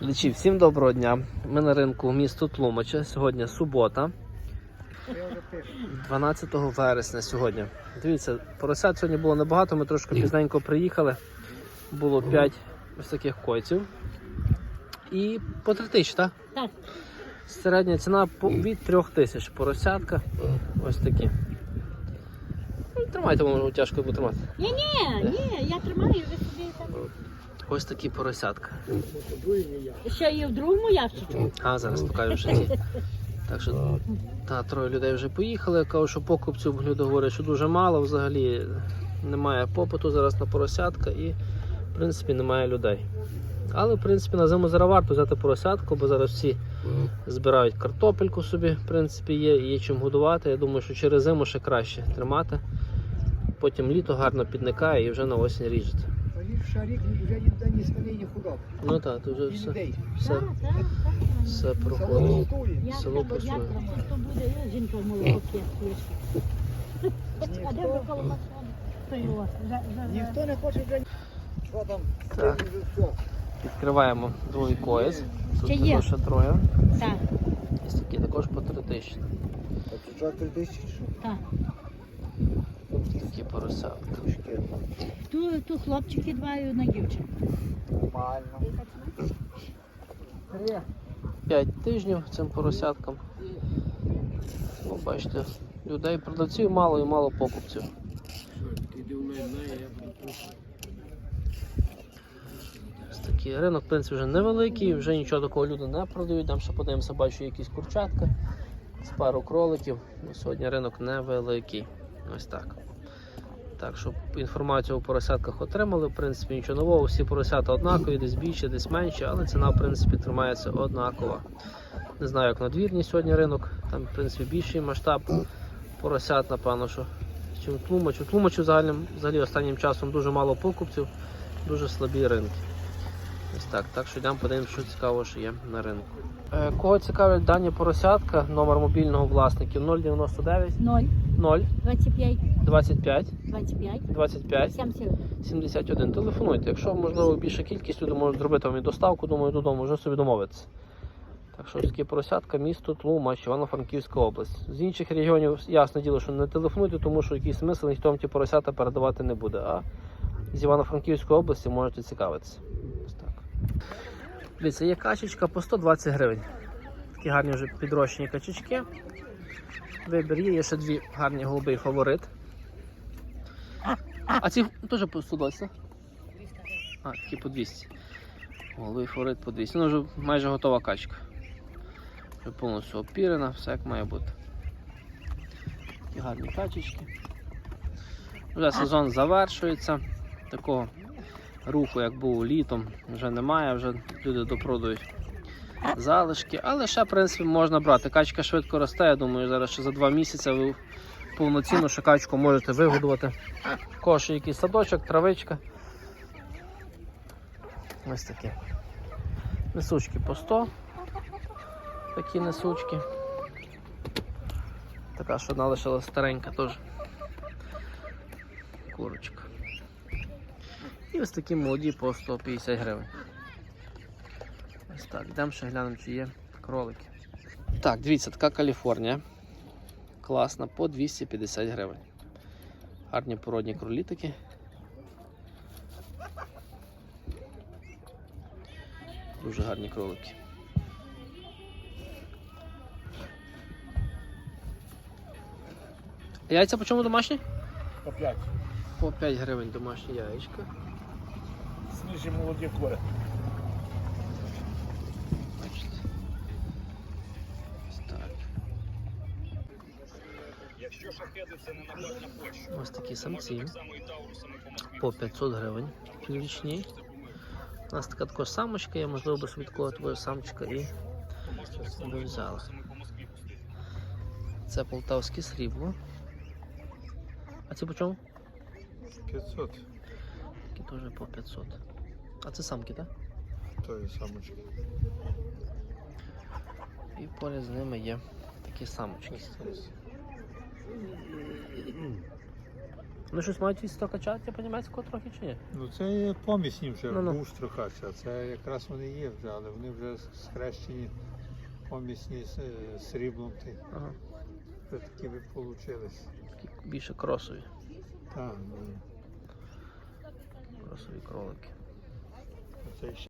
Глядачі, всім доброго дня. Ми на ринку місто Тлумача. Сьогодні субота, 12 вересня сьогодні. Дивіться, поросят сьогодні було небагато, ми трошки пізненько приїхали. Було 5 ось таких койців. І по 3 тисячі, так? Так. Середня ціна від 3 тисяч. Поросятка. Ось такі. Ну, Тримайте, може тяжко буде тримати. Ні, ні, ні, я тримаю, ви собі там. Ось такі поросятка. Ще є в другому ящичку. А, зараз покажу ще ці. Так що та, троє людей вже поїхали. Я кажу, що покупців люди говорять, що дуже мало. Взагалі немає попиту зараз на поросятка і в принципі немає людей. Але в принципі на зиму зараз варто взяти поросятку, бо зараз всі збирають картопельку собі, в принципі, є, є чим годувати. Я думаю, що через зиму ще краще тримати. Потім літо гарно підникає і вже на осінь ріжете. Поліпша рік вже ніде ні свиней, ні худоб. Ну так, то вже все, людей. все, все Село проходить. Село працює. то буде я жінка в молоко п'є. А де ви коло вже. Ніхто не хоче вже. Що там? Так. Відкриваємо другий коїс. Тут Ще є. також ще троє. Так, Ось такі також по 3 тисячі. Так, що три тисячі? так. Такі поросятки. Трошки. Ту, ту хлопчики два і одна дівчинка. Нормально. 5 тижнів цим поросяткам. Ну, бачите, людей, продавців мало і мало покупців. Ось такий ринок, в принципі, вже невеликий, вже нічого такого люди не продають. Там ще подивимося, бачу якісь курчатка з пару кроликів. Ну, сьогодні ринок невеликий. Ось так. Так, щоб інформацію у поросятках отримали, в принципі, нічого нового, всі поросята однакові, десь більше, десь менше, але ціна, в принципі, тримається однакова. Не знаю, як надвірні сьогодні ринок, там, в принципі, більший масштаб поросят, напевно, що чим в тлумачу. Тлумачу взагалі, взагалі останнім часом дуже мало покупців, дуже слабі ринки. Ось так. Так що йдемо подивимося, що цікаво, що є на ринку. Е, Кого цікавлять дані поросятка, номер мобільного власників 099 Ноль, 0 25, 25 25, 25 70. 71. Телефонуйте. Якщо можливо більша кількість, люди можуть зробити вам і доставку, думаю, додому, вже собі домовитися. Так що такі поросятка, місто Тлумач, Івано-Франківська область. З інших регіонів ясно діло, що не телефонуйте, тому що якийсь смисл ніхто вам ті поросята передавати не буде. А з Івано-Франківської області можете цікавитися. Ось так. Дивіться, є качечка по 120 гривень. Такі гарні вже підрощені качечки. Вибір є, є ще дві гарні голуби фаворит. А ці теж по 120, так? А, такі по 200. Голубий фаворит по 200. Ну вже майже готова качка. Вже повністю опірена, все як має бути. Такі гарні качечки. Вже сезон завершується. Такого руху, як був літом, вже немає, вже люди допродають залишки. Але ще, в принципі, можна брати. Качка швидко росте, я думаю, зараз ще за два місяці ви повноцінну ще качку можете вигодувати. Кош якийсь садочок, травичка. Ось такі. Несучки по 100. Такі несучки. Така, що одна лишилась старенька теж. Курочка. І ось такі молоді по 150 гривень. Ось так, йдемо ще глянемо, чи є кролики. Так, дивіться, така Каліфорнія. Класна, по 250 гривень. Гарні породні кролі такі. Дуже гарні кролики. Яйця по чому домашні? По п'ять. По 5 гривень домашні яєчка. Свіжі молоді кури. Ось такі самці. По 500 гривень. Річні. У нас така також самочка, я можливо би такого твого самчика і би взяла. Це полтавське срібло. А це по чому? 500 Такі теж по 500. А це самки, так? тої самочки. І поряд з ними є такі самочки. Вони щось мають від стокачаття по-німецького трохи чи ні? Ну це є помісні вже, Ну-ну. був трохач, а це якраз вони є вже, але вони вже схрещені помісні з е, сріблом, Ага. вже такі получились. Такі більше кросові. Так, ну, Кросові кролики. це ще